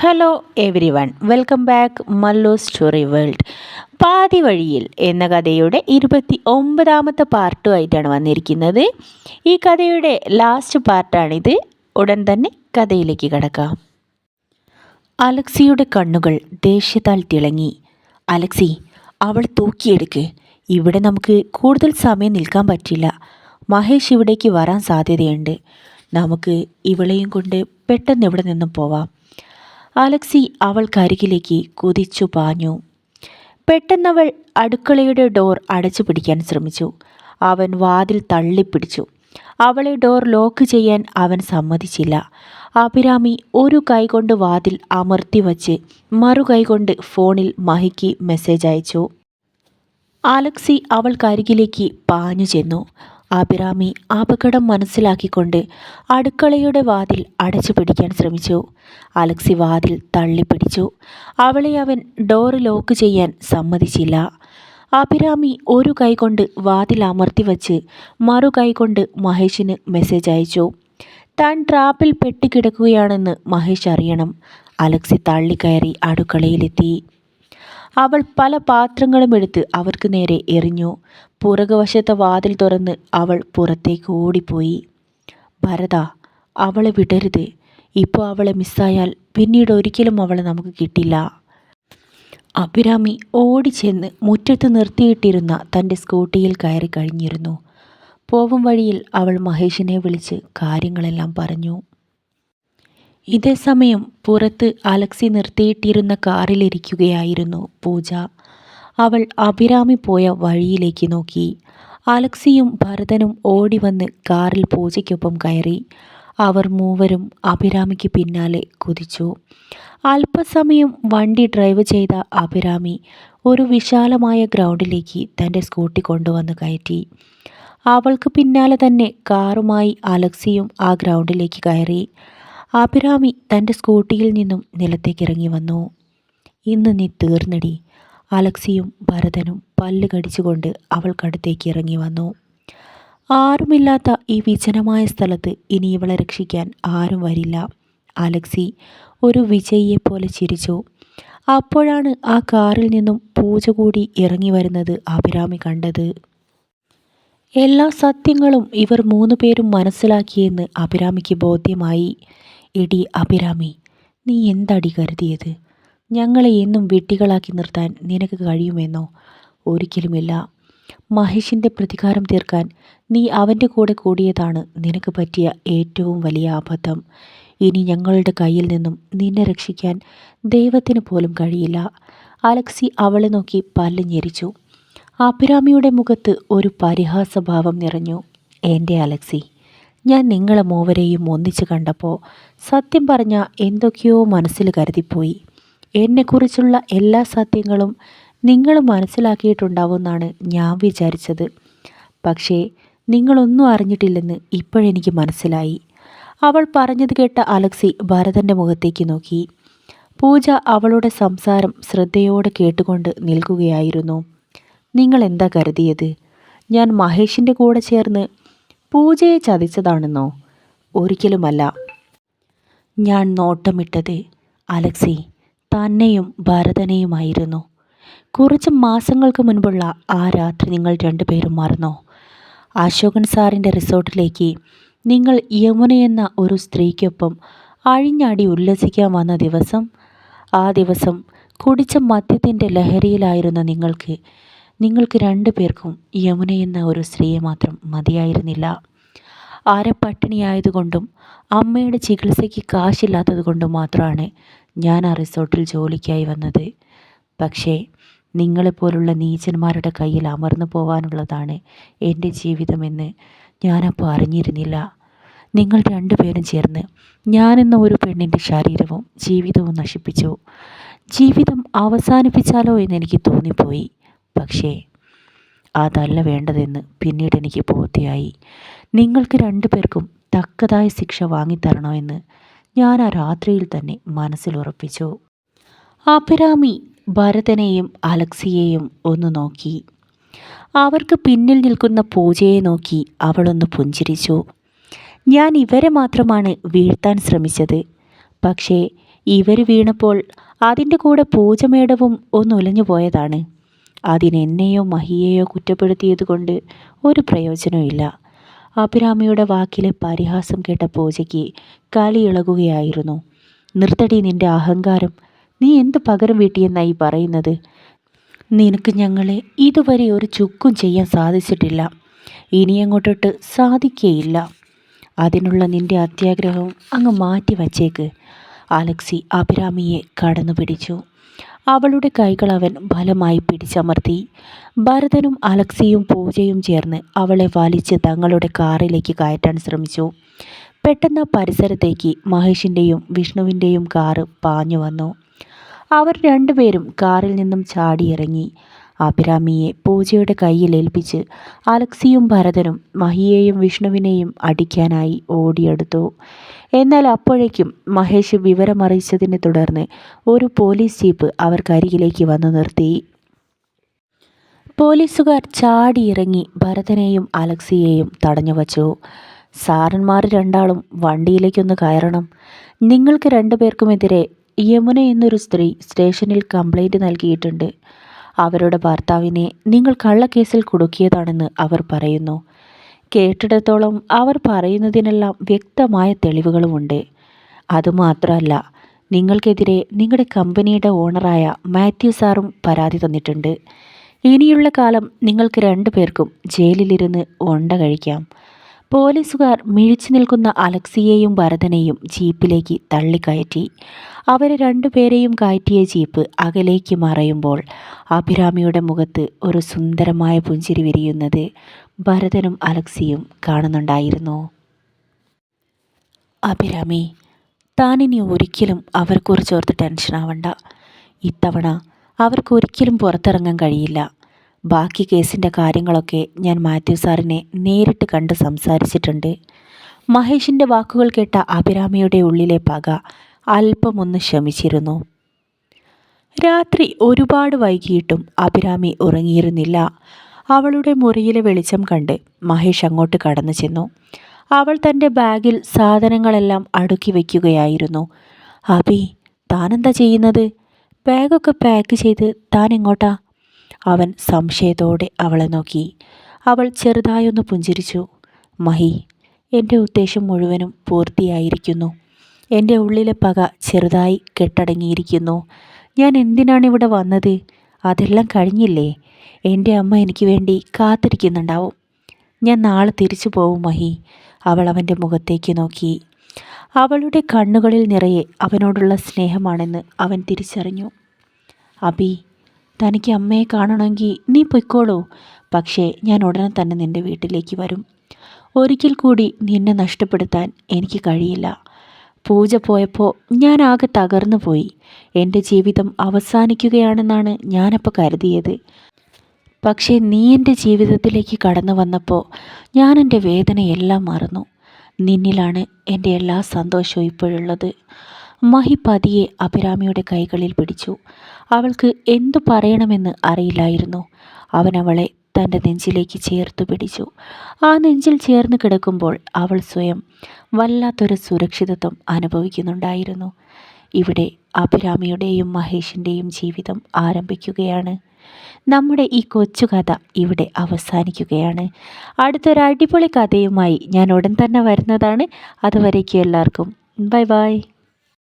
Hello everyone welcome back Mallu story world പാതി വഴിയിൽ എന്ന കഥയുടെ ഇരുപത്തി ഒമ്പതാമത്തെ പാർട്ടുമായിട്ടാണ് വന്നിരിക്കുന്നത്. ഈ കഥയുടെ ലാസ്റ്റ് പാർട്ടാണിത് ഉടൻ തന്നെ കഥയിലേക്ക് കടക്കാം. അലക്സിയുടെ കണ്ണുകൾ ദേഷ്യത്താൽ തിളങ്ങി. അലക്സി അവൾ തൂക്കിയെടുക്ക്. ഇവിടെ നമുക്ക് കൂടുതൽ സമയം നിൽക്കാൻ പറ്റില്ല. മഹേഷ് ഇവിടേക്ക് വരാൻ സാധ്യതയുണ്ട്. നമുക്ക് ഇവളെയും കൊണ്ട് പെട്ടെന്ന് ഇവിടെ നിന്നും പോവാം. അലക്സി അവൾക്കരികിലേക്ക് കുതിച്ചു പാഞ്ഞു. പെട്ടെന്നവൾ അടുക്കളയുടെ ഡോർ അടച്ചു പിടിക്കാൻ ശ്രമിച്ചു. അവൻ വാതിൽ തള്ളിപ്പിടിച്ചു. അവളെ ഡോർ ലോക്ക് ചെയ്യാൻ അവൻ സമ്മതിച്ചില്ല. അഭിരാമി ഒരു കൈകൊണ്ട് വാതിൽ അമർത്തി വച്ച് മറു കൈകൊണ്ട് ഫോണിൽ മഹിക്ക് മെസ്സേജ് അയച്ചു. അലക്സി അവൾക്കരികിലേക്ക് പാഞ്ഞു ചെന്നു. അഭിരാമി അപകടം മനസ്സിലാക്കിക്കൊണ്ട് അടുക്കളയുടെ വാതിൽ അടച്ചു പിടിക്കാൻ ശ്രമിച്ചു. അലക്സി വാതിൽ തള്ളിപ്പിടിച്ചു. അവളെ അവൻ ഡോർ ലോക്ക് ചെയ്യാൻ സമ്മതിച്ചില്ല. അഭിരാമി ഒരു കൈകൊണ്ട് വാതിൽ അമർത്തി വച്ച് മറു കൈകൊണ്ട് മഹേഷിന് മെസ്സേജ് അയച്ചു. താൻ ട്രാപ്പിൽ പെട്ടിക്കിടക്കുകയാണെന്ന് മഹേഷ് അറിയണം. അലക്സി തള്ളിക്കയറി അടുക്കളയിലെത്തി. അവൾ പല പാത്രങ്ങളും എടുത്ത് അവർക്ക് നേരെ എറിഞ്ഞു. പുറകുവശത്തെ വാതിൽ തുറന്ന് അവൾ പുറത്തേക്ക് ഓടിപ്പോയി. ഭരത അവളെ വിടരുത്. ഇപ്പോൾ അവളെ മിസ്സായാൽ പിന്നീട് ഒരിക്കലും അവളെ നമുക്ക് കിട്ടില്ല. അഭിരാമി ഓടിച്ചെന്ന് മുറ്റത്ത് നിർത്തിയിട്ടിരുന്ന തന്റെ സ്കൂട്ടിയിൽ കയറി കഴിഞ്ഞിരുന്നു. പോവും വഴിയിൽ അവൾ മഹേഷിനെ വിളിച്ച് കാര്യങ്ങളെല്ലാം പറഞ്ഞു. ഇതേ സമയം പുറത്ത് അലക്സി നിർത്തിയിട്ടിരുന്ന കാറിലിരിക്കുകയായിരുന്നു പൂജ. അവൾ അഭിരാമി പോയ വഴിയിലേക്ക് നോക്കി. അലക്സിയും ഭരതനും ഓടി വന്ന് കാറിൽ പൂജയ്ക്കൊപ്പം കയറി. അവർ മൂവരും അഭിരാമിക്ക് പിന്നാലെ കുതിച്ചു. അല്പസമയം വണ്ടി ഡ്രൈവ് ചെയ്ത അഭിരാമി ഒരു വിശാലമായ ഗ്രൗണ്ടിലേക്ക് തന്റെ സ്കൂട്ടി കൊണ്ടുവന്ന് കയറ്റി. അവൾക്ക് പിന്നാലെ തന്നെ കാറുമായി അലക്സിയും ആ ഗ്രൗണ്ടിലേക്ക് കയറി. അഭിരാമി തന്റെ സ്കൂട്ടിയിൽ നിന്നും നിലത്തേക്ക് ഇറങ്ങി വന്നു. ഇന്ന് നീ തീർന്നടി. അലക്സിയും ഭരതനും പല്ല് കടിച്ചുകൊണ്ട് അവൾക്കടുത്തേക്ക് ഇറങ്ങി വന്നു. ആരുമില്ലാത്ത ഈ വിജനമായ സ്ഥലത്ത് ഇനി ഇവളെ രക്ഷിക്കാൻ ആരും വരില്ല. അലക്സി ഒരു വിജയിയെപ്പോലെ ചിരിച്ചു. അപ്പോഴാണ് ആ കാറിൽ നിന്നും പൂജ കൂടി ഇറങ്ങി വരുന്നത് അഭിരാമി കണ്ടത്. എല്ലാ സത്യങ്ങളും ഇവർ മൂന്ന് പേരും മനസ്സിലാക്കിയെന്ന് അഭിരാമിക്ക് ബോധ്യമായി. എടി അഭിരാമി നീ എന്തടി കരുതിയത്? ഞങ്ങളെ എന്നും വെട്ടികളാക്കി നിർത്താൻ നിനക്ക് കഴിയുമെന്നോ? ഒരിക്കലുമില്ല. മഹേഷിന്റെ പ്രതികാരം തീർക്കാൻ നീ അവന്റെ കൂടെ കൂടിയതാണ് നിനക്ക് പറ്റിയ ഏറ്റവും വലിയ അബദ്ധം. ഇനി ഞങ്ങളുടെ കയ്യിൽ നിന്നും നിന്നെ രക്ഷിക്കാൻ ദൈവത്തിന് പോലും കഴിയില്ല. അലക്സി അവളെ നോക്കി പല്ല് ഞെരിച്ചു. അഭിരാമിയുടെ മുഖത്ത് ഒരു പരിഹാസഭാവം നിറഞ്ഞു. എന്റെ അലക്സി ഞാൻ നിങ്ങളെ മൂവരെയും ഒന്നിച്ചു കണ്ടപ്പോൾ സത്യം പറഞ്ഞ എന്തൊക്കെയോ മനസ്സിൽ കരുതിപ്പോയി. എന്നെക്കുറിച്ചുള്ള എല്ലാ സത്യങ്ങളും നിങ്ങൾ മനസ്സിലാക്കിയിട്ടുണ്ടാവുമെന്നാണ് ഞാൻ വിചാരിച്ചത്. പക്ഷേ നിങ്ങളൊന്നും അറിഞ്ഞിട്ടില്ലെന്ന് ഇപ്പോഴെനിക്ക് മനസ്സിലായി. അവൾ പറഞ്ഞത് കേട്ട അലക്സി ഭരതന്റെ മുഖത്തേക്ക് നോക്കി. പൂജ അവളുടെ സംസാരം ശ്രദ്ധയോടെ കേട്ടുകൊണ്ട് നിൽക്കുകയായിരുന്നു. നിങ്ങൾ എന്താ കരുതിയത്? ഞാൻ മഹേഷിന്റെ കൂടെ ചേർന്ന് പൂജയെ ചതിച്ചതാണെന്നോ? ഒരിക്കലുമല്ല. ഞാൻ നോട്ടമിട്ടത് അലക്സി തന്നെയും ഭരതനെയുമായിരുന്നു. കുറച്ച് മാസങ്ങൾക്ക് മുൻപുള്ള ആ രാത്രി നിങ്ങൾ രണ്ടുപേരും മറന്നോ? അശോകൻ സാറിന്റെ റിസോർട്ടിലേക്ക് നിങ്ങൾ യമുനയെന്ന ഒരു സ്ത്രീക്കൊപ്പം അഴിഞ്ഞാടി ഉല്ലസിക്കാൻ വന്ന ദിവസം ആ ദിവസം കുടിച്ച മദ്യത്തിന്റെ ലഹരിയിലായിരുന്ന നിങ്ങൾക്ക് നിങ്ങൾക്ക് രണ്ടു പേർക്കും യമുന എന്ന ഒരു സ്ത്രീയെ മാത്രം മതിയായിരുന്നില്ല. ആരെ പട്ടിണിയായതുകൊണ്ടും അമ്മയുടെ ചികിത്സയ്ക്ക് കാശില്ലാത്തതുകൊണ്ടും മാത്രമാണ് ഞാൻ ആ റിസോർട്ടിൽ ജോലിക്കായി വന്നത്. പക്ഷേ നിങ്ങളെപ്പോലുള്ള നീചന്മാരുടെ കയ്യിൽ അമർന്നു പോവാനുള്ളതാണ് എന്റെ ജീവിതമെന്ന് ഞാനപ്പോൾ അറിഞ്ഞിരുന്നില്ല. നിങ്ങൾ രണ്ടുപേരും ചേർന്ന് ഞാനെന്ന ഒരു പെണ്ണിന്റെ ശരീരവും ജീവിതവും നശിപ്പിച്ചു. ജീവിതം അവസാനിപ്പിച്ചാലോ എന്ന് എനിക്ക് തോന്നിപ്പോയി. പക്ഷേ അതല്ല വേണ്ടതെന്ന് പിന്നീട് എനിക്ക് ബോധ്യമായി. നിങ്ങൾക്ക് രണ്ടുപേർക്കും തക്കതായ ശിക്ഷ വാങ്ങിത്തരണമെന്ന് ഞാൻ ആ രാത്രിയിൽ തന്നെ മനസ്സിലുറപ്പിച്ചു അഭിരാമി ഭരതനെയും അലക്സിയെയും ഒന്ന് നോക്കി. അവർക്ക് പിന്നിൽ നിൽക്കുന്ന പൂജയെ നോക്കി അവളൊന്ന് പുഞ്ചിരിച്ചു. ഞാൻ ഇവരെ മാത്രമാണ് വീഴ്ത്താൻ ശ്രമിച്ചത്. പക്ഷേ ഇവർ വീണപ്പോൾ അതിന്റെ കൂടെ പൂജമേടവും ഒന്നുലഞ്ഞു പോയതാണ് അതിനെന്നെയോ മഹിയെയോ കുറ്റപ്പെടുത്തിയത് കൊണ്ട് ഒരു പ്രയോജനവുമില്ല അഭിരാമിയുടെ വാക്കിലെ പരിഹാസം കേട്ട പൂജയ്ക്ക് കലി ഇളകുകയായിരുന്നു. നിർത്തടി നിന്റെ അഹങ്കാരം. നീ എന്ത് പകരം വീട്ടിയെന്നായി പറയുന്നത്? നിനക്ക് ഞങ്ങളെ ഇതുവരെ ഒരു ചുക്കും ചെയ്യാൻ സാധിച്ചിട്ടില്ല. ഇനി അങ്ങോട്ടിട്ട് സാധിക്കേയില്ല. അതിനുള്ള നിന്റെ അത്യാഗ്രഹവും അങ്ങ് മാറ്റി വച്ചേക്ക്. അലക്സി അഭിരാമിയെ കടന്നു പിടിച്ചു. അവളുടെ കൈകൾ അവൻ ബലമായി പിടിച്ചമർത്തി. ഭരതനും അലക്സിയും പൂജയും ചേർന്ന് അവളെ വലിച്ച് തങ്ങളുടെ കാറിലേക്ക് കയറ്റാൻ ശ്രമിച്ചു. പെട്ടെന്ന് പരിസരത്തേക്ക് മഹേഷിന്റെയും വിഷ്ണുവിന്റെയും കാറ് പാഞ്ഞു വന്നു. അവർ രണ്ടുപേരും കാറിൽ നിന്നും ചാടിയിറങ്ങി. അഭിരാമിയെ പൂജയുടെ കയ്യിൽ ഏൽപ്പിച്ച് അലക്സിയും ഭരതനും മഹിയെയും വിഷ്ണുവിനെയും അടിക്കാനായി ഓടിയെടുത്തു. എന്നാൽ അപ്പോഴേക്കും മഹേഷ് വിവരമറിയിച്ചതിനെ തുടർന്ന് ഒരു പോലീസ് ജീപ്പ് അവർക്കരികിലേക്ക് വന്നു നിർത്തി. പോലീസുകാർ ചാടിയിറങ്ങി ഭരതനെയും അലക്സിയെയും തടഞ്ഞു വച്ചു. സാറന്മാർ രണ്ടാളും വണ്ടിയിലേക്കൊന്ന് കയറണം. നിങ്ങൾക്ക് രണ്ടുപേർക്കുമെതിരെ യമുന എന്നൊരു സ്ത്രീ സ്റ്റേഷനിൽ കംപ്ലൈന്റ് നൽകിയിട്ടുണ്ട്. അവരുടെ ഭർത്താവിനെ നിങ്ങൾ കള്ളക്കേസിൽ കുടുക്കിയതാണെന്ന് അവർ പറയുന്നു. കേട്ടിടത്തോളം അവർ പറയുന്നതിനെല്ലാം വ്യക്തമായ തെളിവുകളുമുണ്ട്. അതുമാത്രമല്ല നിങ്ങൾക്കെതിരെ നിങ്ങളുടെ കമ്പനിയുടെ ഓണറായ മാത്യു സാറും പരാതി തന്നിട്ടുണ്ട്. ഇനിയുള്ള കാലം നിങ്ങൾക്ക് രണ്ടു പേർക്കും ജയിലിലിരുന്ന് ഉണ്ട കഴിക്കാം. പോലീസുകാർ മിഴിച്ചു നിൽക്കുന്ന അലക്സിയെയും ഭരതനെയും ജീപ്പിലേക്ക് തള്ളിക്കയറ്റി. അവരെ രണ്ടുപേരെയും കയറ്റിയ ജീപ്പ് അകലേക്ക് മറയുമ്പോൾ അഭിരാമിയുടെ മുഖത്ത് ഒരു സുന്ദരമായ പുഞ്ചിരി വിരിയുന്നത് ഭരതനും അലക്സിയും കാണുന്നുണ്ടായിരുന്നു. അഭിരാമി താനിനി ഒരിക്കലും അവർക്കുറിച്ചോർത്ത് ടെൻഷൻ ആവണ്ട ഇത്തവണ അവർക്കൊരിക്കലും പുറത്തിറങ്ങാൻ കഴിയില്ല. ബാക്കി കേസിന്റെ കാര്യങ്ങളൊക്കെ ഞാൻ മാത്യു സാറിനെ നേരിട്ട് കണ്ട് സംസാരിച്ചിട്ടുണ്ട്. മഹേഷിന്റെ വാക്കുകൾ കേട്ട അഭിരാമിയുടെ ഉള്ളിലെ പക അല്പമൊന്ന് ശമിച്ചിരുന്നു. രാത്രി ഒരുപാട് വൈകിയിട്ടും അഭിരാമി ഉറങ്ങിയിരുന്നില്ല. അവളുടെ മുറിയിലെ വെളിച്ചം കണ്ട് മഹേഷ് അങ്ങോട്ട് കടന്നു ചെന്നു. അവൾ തന്റെ ബാഗിൽ സാധനങ്ങളെല്ലാം അടുക്കി വയ്ക്കുകയായിരുന്നു അഭി താനെന്താ ചെയ്യുന്നത്? ബാഗൊക്കെ പാക്ക് ചെയ്ത് താൻ എങ്ങോട്ടാ? അവൻ സംശയത്തോടെ അവളെ നോക്കി. അവൾ ചെറുതായൊന്ന് പുഞ്ചിരിച്ചു. മഹി എന്റെ ഉദ്ദേശം മുഴുവനും പൂർത്തിയായിരിക്കുന്നു. എന്റെ ഉള്ളിലെ പക ചെറുതായി കെട്ടടങ്ങിയിരിക്കുന്നു. ഞാൻ എന്തിനാണ് ഇവിടെ വന്നത്? അതെല്ലാം കഴിഞ്ഞില്ലേ? എന്റെ അമ്മ എനിക്ക് വേണ്ടി കാത്തിരിക്കുന്നുണ്ടാവും. ഞാൻ നാളെ തിരിച്ചു പോവും മഹി അവൾ അവന്റെ മുഖത്തേക്ക് നോക്കി. അവളുടെ കണ്ണുകളിൽ നിറയെ അവനോടുള്ള സ്നേഹമാണെന്ന് അവൻ തിരിച്ചറിഞ്ഞു. അബി തനിക്ക് അമ്മയെ കാണണമെങ്കിൽ നീ പൊയ്ക്കോളൂ. പക്ഷേ ഞാൻ ഉടനെ തന്നെ നിന്റെ വീട്ടിലേക്ക് വരും. ഒരിക്കൽ കൂടി നിന്നെ നഷ്ടപ്പെടുത്താൻ എനിക്ക് കഴിയില്ല. പൂജ പോയപ്പോൾ ഞാൻ ആകെ തകർന്നു പോയി. എന്റെ ജീവിതം അവസാനിക്കുകയാണെന്നാണ് ഞാനപ്പോൾ കരുതിയത്. പക്ഷേ നീ എന്റെ ജീവിതത്തിലേക്ക് കടന്നു വന്നപ്പോൾ ഞാൻ എന്റെ വേദനയെല്ലാം മറന്നു. നിന്നിലാണ് എന്റെ എല്ലാ സന്തോഷവും ഇപ്പോഴുള്ളത്. മഹി പതിയെ അഭിരാമിയുടെ കൈകളിൽ പിടിച്ചു. അവൾക്ക് എന്തു പറയണമെന്ന് അറിയില്ലായിരുന്നു. അവൻ അവളെ തന്റെ നെഞ്ചിലേക്ക് ചേർത്തു പിടിച്ചു. ആ നെഞ്ചിൽ ചേർന്ന് കിടക്കുമ്പോൾ അവൾ സ്വയം വല്ലാത്തൊരു സുരക്ഷിതത്വം അനുഭവിക്കുന്നുണ്ടായിരുന്നു. ഇവിടെ അഭിരാമിയുടെയും മഹേഷിന്റെയും ജീവിതം ആരംഭിക്കുകയാണ്. നമ്മുടെ ഈ കൊച്ചു കഥ ഇവിടെ അവസാനിക്കുകയാണ്. അടുത്തൊരു അടിപൊളി കഥയുമായി ഞാൻ ഉടൻ തന്നെ വരുന്നതാണ്. അതുവരേക്കും എല്ലാവർക്കും. Bye bye.